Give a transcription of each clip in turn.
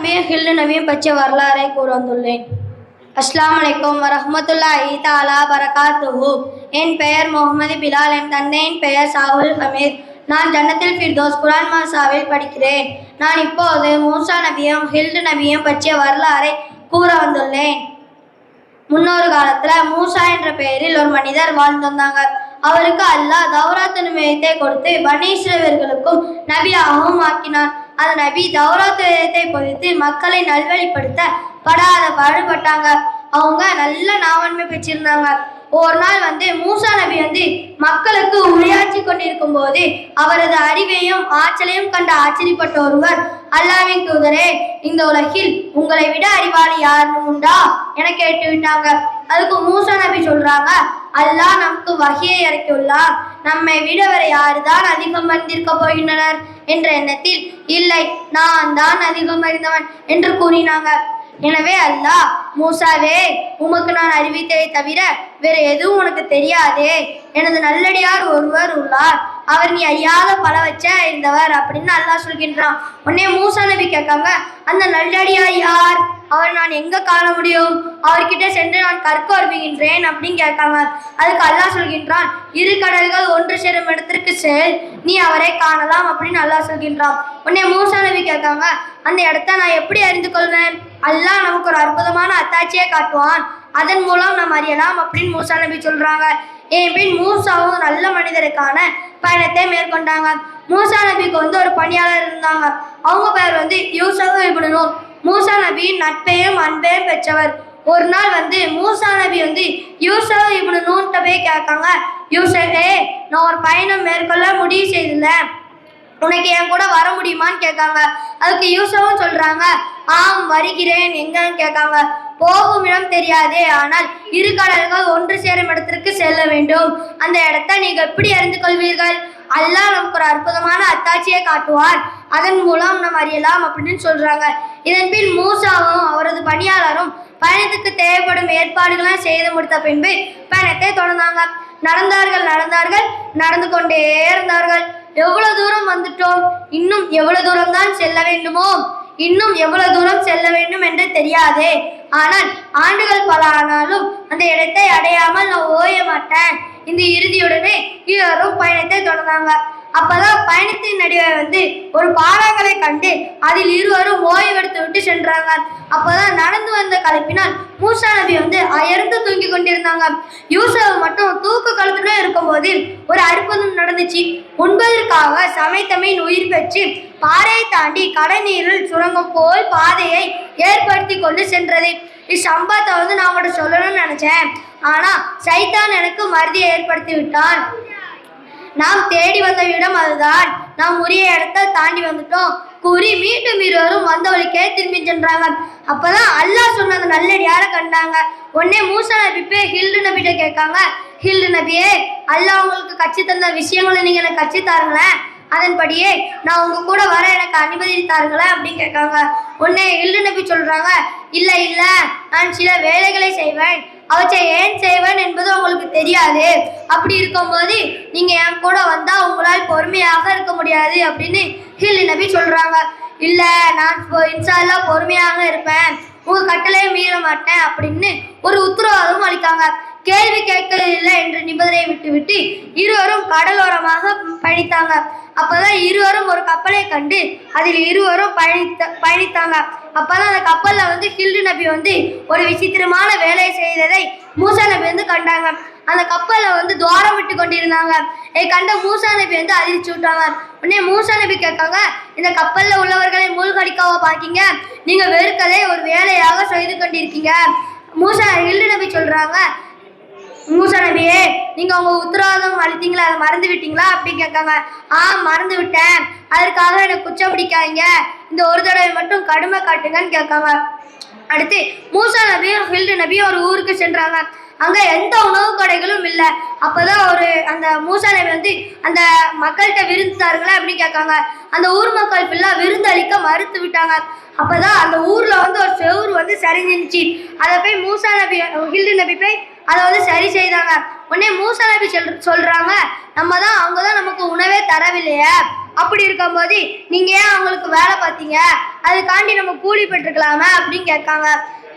நபியும் ஹில்லு நபியும் பற்றிய வரலாறை கூற வந்துள்ளேன் அஸ்லாம் வலைக்கம் வரஹமத்துல்லாஹி தாலா பரகாத்துஹு. என் பெயர் முகமது பிலால் என் தந்தையின் பெயர் சாகுல் ஹமீத் நான் ஜன்னத்தில் ஃபிர்தோஸ் குரான் மாசாவில் படிக்கிறேன். நான் இப்போது மூசா நபியும் ஹில்டு நபியும் பற்றிய வரலாறை கூற வந்துள்ளேன் முன்னொரு காலத்துல மூசா என்ற பெயரில் ஒரு மனிதர் வாழ்ந்து வந்தாங்க. அவருக்கு அல்லாஹ் தௌராத் நிமியத்தை கொடுத்து பனீஸ்வரர்களுக்கும் நபியாகவும் ஆக்கினான். அந்த நபி தௌராத் பொதித்து பொறுத்து மக்களை நல்வழிப்படுத்த படாத பாடுபட்டாங்க. அவங்க நல்ல நாவன்மை பெற்றிருந்தாங்க. ஒரு நாள் வந்து மூசா நபி வந்து மக்களுக்கு உரையாற்றி கொண்டிருக்கும் போது அவரது அறிவையும் ஆற்றலையும் கண்டு ஆச்சரியப்பட்ட ஒருவர் அல்லாவின் தூதரே இந்த உலகில் உங்களை விட அறிவாளி யாருன்னு உண்டா? என கேட்டு விட்டாங்க. அதுக்கு மூசா நபி சொல்றாங்க அல்லாஹ் நமக்கு வகையை இறக்கியுள்ளார் நம்மை விட வேற யாருதான் அதிகம் வந்திருக்க போகின்றனர்? என்ற எண்ணத்தில் இல்லை நான் தான் அதிகம் அறிந்தவன் என்று கூறினாங்க. எனவே அல்லாஹ் மூசாவே உமக்கு நான் அறிவித்ததை தவிர வேற எதுவும் உனக்கு தெரியாதே? எனது நல்லடியார் ஒருவர் உள்ளார். அவர் நீ அறியாத பல வச்ச இருந்தவர் அப்படின்னு அல்லாஹ் சொல்கின்றான். உடனே மூசா நபி கேட்காங்க அந்த நல்லடியார் யார்? அவர் நான் எங்க காண முடியும்? அவர்கிட்ட சென்று நான் கற்க விரும்புகின்றேன் அப்படின்னு கேட்காங்க. அதுக்கு அல்லாஹ் சொல்கின்றான் இரு கடல்கள் ஒன்று சேரும் இடத்திற்கு செல் நீ அவரை காணலாம் அப்படின்னு அல்லாஹ் சொல்கின்றான். உடனே மூசா நபி கேட்காங்க அந்த இடத்த நான் எப்படி அறிந்து கொள்வேன்? அல்லாஹ் நமக்கு ஒரு அற்புதமான அத்தாட்சியை காட்டுவான். அதன் மூலம் நாம் அறியலாம் அப்படின்னு மூசா நபி சொல்றாங்க. என் பின் மூசாவும் நல்ல மனிதருக்கான பயணத்தை மேற்கொண்டாங்க. மூசா நபிக்கு வந்து ஒரு பணியாளர் இருந்தாங்க. அவங்க பெயர் வந்து யூசஃப் மூசா நபி நட்பையும் அன்பையும் பெற்றவர். ஒரு நாள் வந்து மூசா நபி வந்து யூசஃப் இப்னு நூன்ட்ட போய் கேட்காங்க யூசஃபே நான் ஒரு பயணம் மேற்கொள்ள முடிவு செய்திருந்தேன் உனக்கு என் கூட வர முடியுமான்னு கேட்காங்க. அதுக்கு யூசவும் சொல்றாங்க ஆம் வருகிறேன். எங்கன்னு கேட்காங்க. போகும் இடம் தெரியாதே ஆனால் இரு கடல்கள் ஒன்று சேரும் இடத்திற்கு செல்ல வேண்டும். அந்த இடத்த நீங்க எப்படி அறிந்து கொள்வீர்கள்? அல்லாஹ் நமக்கு ஒரு அற்புதமான அத்தாட்சியை காட்டுவார் அதன் மூலம் நாம் அறியலாம் அப்படின்னு சொல்றாங்க. இதன் பின் மூசாவும் அவரது பணியாளரும் பயணத்துக்கு தேவைப்படும் ஏற்பாடுகளாம் செய்து முடித்த பின்பு பயணத்தை தொடர்ந்தாங்க. நடந்தார்கள் நடந்தார்கள் நடந்து கொண்டே இருந்தார்கள். எவ்வளவு தூரம் வந்துட்டோம்? இன்னும் எவ்வளவு தூரம் தான் செல்ல வேண்டுமோ? இன்னும் எவ்வளவு தூரம் செல்ல வேண்டும் என்று தெரியாதே. ஆனால் ஆண்டுகள் பல ஆனாலும் அந்த இடத்தை அடையாமல் நான் ஓய மாட்டேன். இந்த இறுதியுடனே இருவரும் பயணத்தை தொடர்ந்தாங்க. அப்பதான் பயணத்தின் நடுவே வந்து ஒரு பாறாங்களை கண்டு அதில் இருவரும் ஓய்வெடுத்து விட்டு சென்றாங்க. அப்பதான் நடந்து வந்த கலப்பினால் மூசா நபி வந்து அயர்ந்து தூங்கி இருந்தாங்க யூசப் மட்டும் தூக்க காலத்துல இருக்கும்போது ஒரு அற்புதம் நடந்துச்சு. உண்பதற்காக சமைத்தமையின் உயிர் பெற்று பாறையை தாண்டி கடநீரில் சுரங்கம் போல் பாதையை ஏற்படுத்தி கொண்டு சென்றது. இச்சம்பவத்தை வந்து நான் உங்கள்கிட்ட சொல்லணும்னு நினைச்சேன். ஆனா சைத்தான் எனக்கு மருதியை ஏற்படுத்தி விட்டான். நாம் தேடி வந்த இடம் அதுதான். நாம் உரிய இடத்தை தாண்டி வந்துட்டோம். கூறி மீண்டும் இருவரும் வந்த வழிக்கே திரும்பி சென்றாங்க. அப்பதான் அல்லாஹ் சொன்ன அந்த நல்லடியார கண்டாங்க. உடனே மூசா நபிப்பே ஹில்டு நபிட்ட கேட்காங்க. ஹில்டு நபியே அல்லாஹ் உங்களுக்கு கட்சி தந்த விஷயங்களை நீங்க எனக்கு கட்சி தாருங்களேன். அதன்படியே நான் உங்க கூட வர எனக்கு அனுமதி தாருங்களேன் அப்படின்னு கேட்காங்க. உடனே ஹில்டு நபி சொல்றாங்க இல்ல இல்ல நான் சில வேலைகளை செய்வேன். அவற்றை ஏன் செய்வேன் என்பது உங்களுக்கு தெரியாது. அப்படி இருக்கும்போது நீங்க என் கூட வந்தா உங்களால் பொறுமையாக இருக்க முடியாது அப்படின்னு ஹில் நபி சொல்றாங்க. இல்ல நான் இப்போ பொறுமையாக இருப்பேன். உங்க கட்டளையை மீற மாட்டேன் அப்படின்னு ஒரு உத்தரவாதமும் அளிக்காங்க. கேள்வி கேட்கவில்லை என்ற நிபந்தனையை விட்டுவிட்டு இருவரும் கடலோரமாக பயணித்தாங்க. அப்பதான் இருவரும் ஒரு கப்பலை கண்டு அதில் இருவரும் பயணித்த பயணித்தாங்க. அப்பதான் அந்த கப்பல்ல வந்து ஹில்டு நபி வந்து ஒரு விசித்திரமான வேலையை செய்ததை மூசா நபி வந்து கண்டாங்க. அந்த கப்பல்ல வந்து துவாரம் விட்டு கொண்டிருந்தாங்க. இதை கண்ட மூசா நபி வந்து அதிர்ச்சி விட்டாங்க உடனே மூசா நபி கேட்காங்க இந்த கப்பல்ல உள்ளவர்களை மூழ்கடிக்காவா பாக்கீங்க. நீங்க வெறுக்கதை ஒரு வேலையாக செய்து கொண்டிருக்கீங்க. மூசா ஹில்டு நபி சொல்றாங்க மூசா நபியே நீங்க உங்க உத்தரவாதம் அளித்தீங்களா? அதை மறந்து விட்டீங்களா? அப்படின்னு கேட்காங்க ஆ மறந்து விட்டேன். அதற்காக எனக்கு குச்சம் பிடிக்காதீங்க. இந்த ஒரு தடவை மட்டும் கடுமை காட்டுங்கன்னு கேட்காங்க அடுத்து மூசா நபியும் ஹில்டு நபியும் ஒரு ஊருக்கு சென்றாங்க. அங்க எந்த உணவு கடைகளும் இல்லை. அப்பதான் ஒரு அந்த மூசா நபி வந்து அந்த மக்கள்கிட்ட விருந்து தாருங்களா அப்படின்னு கேட்காங்க அந்த ஊர் மக்கள் ஃபுல்லா விருந்தளிக்க மறுத்து விட்டாங்க. அப்பதான் அந்த ஊர்ல வந்து ஒரு செவுர் வந்து சரிஞ்சிருந்துச்சு. அதை போய் மூசா நபி ஹில்டு நபி போய் அதை வந்து சரி செய்தாங்க. உடனே மூசா நபி சொல் சொல்றாங்க நம்ம தான் அவங்க தான் நமக்கு உணவே தரவில்லையே. அப்படி இருக்கும்போது நீங்க ஏன் அவங்களுக்கு வேலை பார்த்தீங்க? அதுக்காண்டி நம்ம கூலி பெற்றுக்கலாமா அப்படின்னு கேட்காங்க.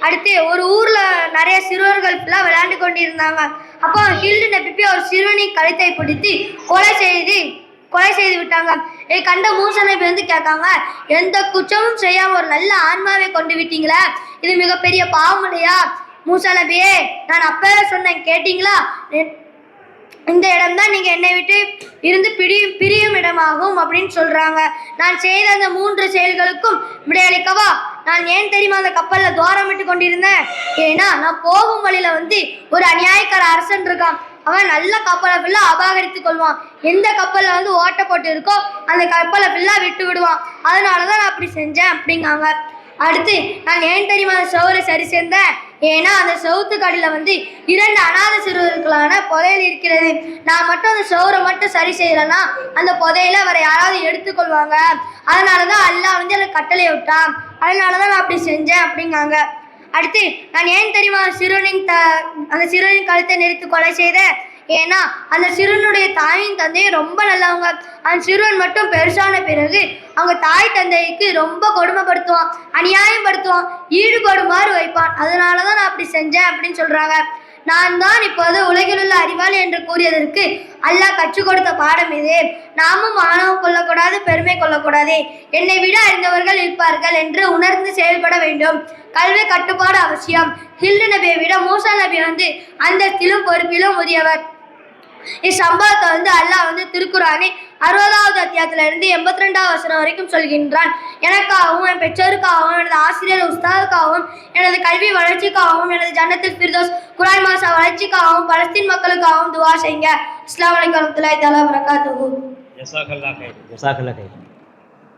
அடுத்து ஒரு ஊர்ல நிறைய சிறுவர்கள் ஃபுல்லாக விளையாண்டு கொண்டிருந்தாங்க. அப்போ ஹில்டு நப்பிப்பி ஒரு சிறுவனை கழுத்தை பிடித்து கொலை செய்து கொலை செய்து விட்டாங்க. இதை கண்ட மூசா வந்து கேட்காங்க எந்த குற்றமும் செய்யாம ஒரு நல்ல ஆன்மாவை கொண்டு விட்டீங்களே? இது மிகப்பெரிய பாவம் இல்லையா? மூசா நபியே நான் அப்பவே சொன்னேன் கேட்டீங்களா? இந்த இடம் தான் நீங்கள் என்னை விட்டு இருந்து பிரியும் பிரியும் இடமாகும் அப்படின்னு சொல்கிறாங்க நான் செய்த அந்த மூன்று செயல்களுக்கும் விடையளிக்கவா? நான் ஏன் தெரியுமா அந்த கப்பலில் துவாரமிட்டு கொண்டிருந்தேன்? ஏன்னா நான் போகும் வழியில் வந்து ஒரு அநியாயக்கார அரசன் இருக்கான். அவன் நல்ல கப்பலை ஃபுல்லாக அபாகரித்து கொள்வான். எந்த கப்பலில் வந்து ஓட்டை போட்டு இருக்கோ அந்த கப்பலை ஃபுல்லாக விட்டு விடுவான். அதனால தான் நான் அப்படி செஞ்சேன் அப்படிங்காங்க. அடுத்து நான் ஏன் தெரியுமா அந்த சவுரை சரி செய்தேன் ஏன்னா அந்த சவுத்துக்கு வந்து இரண்டு அநாத சிறுவர்களான புதையல் இருக்கிறது. நான் மட்டும் அந்த சவுரை மட்டும் சரி செய்யலைன்னா அந்த புதையில வேற யாராவது எடுத்துக்கொள்வாங்க அதனால தான் அல்லாஹ் வந்து எனக்கு கட்டளை விட்டான். அதனால தான் நான் அப்படி செஞ்சேன் அப்படிங்காங்க. அடுத்து நான் ஏன் தெரியுமா சிறுவனின் த அந்த சிறுவனின் கழுத்தை நிறுத்து கொலை செய்தேன் ஏன்னா அந்த சிறுவனுடைய தாயின் தந்தையும் ரொம்ப நல்லவங்க. அந்த சிறுவன் மட்டும் பெருசான பிறகு அவங்க தாய் தந்தைக்கு ரொம்ப கொடுமைப்படுத்துவான் அநியாயப்படுத்துவான் ஈடுபடுமாறு வைப்பான். அதனால தான் நான் அப்படி செஞ்சேன் அப்படின்னு சொல்றாங்க. நான் தான் இப்போது உலகில் உள்ள அறிவாளி என்று கூறியதற்கு அல்லாஹ் கற்றுக் கொடுத்த பாடம் இது. நாமும் ஆணவம் கொள்ளக்கூடாது பெருமை கொள்ளக்கூடாது. என்னை விட அறிந்தவர்கள் இருப்பார்கள் என்று உணர்ந்து செயல்பட வேண்டும். கல்வி கட்டுப்பாடு அவசியம். ஹில்லு நபியை விட மூசா நபி வந்து அந்தஸ்திலும் பொறுப்பிலும் உரியவர் இச்சம்பவத்தை வந்து அல்லாஹ் வந்து திருக்குறானே அறுபதாவது அத்தியாயத்துல இருந்து எண்பத்தி ரெண்டாவது வசனம் வரைக்கும் சொல்கின்றான். எனக்காகவும் என் பெற்றோருக்காகவும் எனது ஆசிரியர் உஸ்தாதுக்காகவும் எனது கல்வி வளர்ச்சிக்காகவும் எனது ஜன்னத்தில் பிரிதோஸ் குராய் மாசா வளர்ச்சிக்காகவும் பலஸ்தீன் மக்களுக்காகவும் துவா செய்யுங்க. அஸ்ஸலாமு அலைக்கும் வரகாத்து